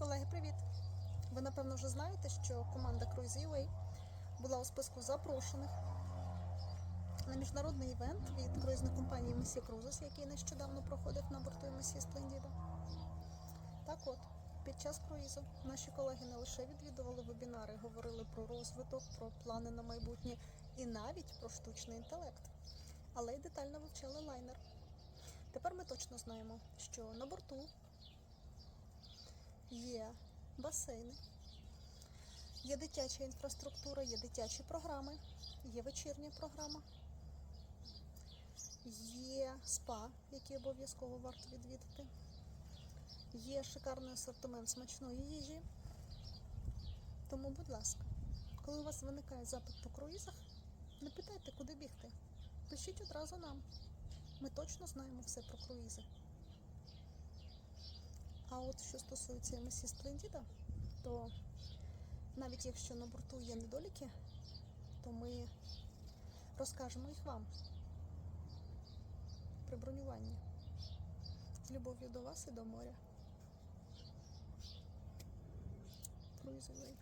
Колеги, привіт! Ви напевно вже знаєте, що команда Cruise UA була у списку запрошених на міжнародний івент від круїзної компанії Messy Cruises, який нещодавно проходив на борту Messy Splendida. Так от, під час круїзу наші колеги не лише відвідували вебінари, говорили про розвиток, про плани на майбутнє і навіть про штучний інтелект, але й детально вивчали лайнер. Тепер ми точно знаємо, що на борту є басейни, є дитяча інфраструктура, є дитячі програми, є вечірня програма, є спа, який обов'язково варто відвідати, є шикарний асортимент смачної їжі. Тому, будь ласка, коли у вас виникає запит по круїзах, не питайте, куди бігти. Пишіть одразу нам. Ми точно знаємо все про круїзи. От що стосується MSC Splendida, то навіть якщо на борту є недоліки, то ми розкажемо їх вам при бронюванні. З любов'ю до вас і до моря. Cruise away.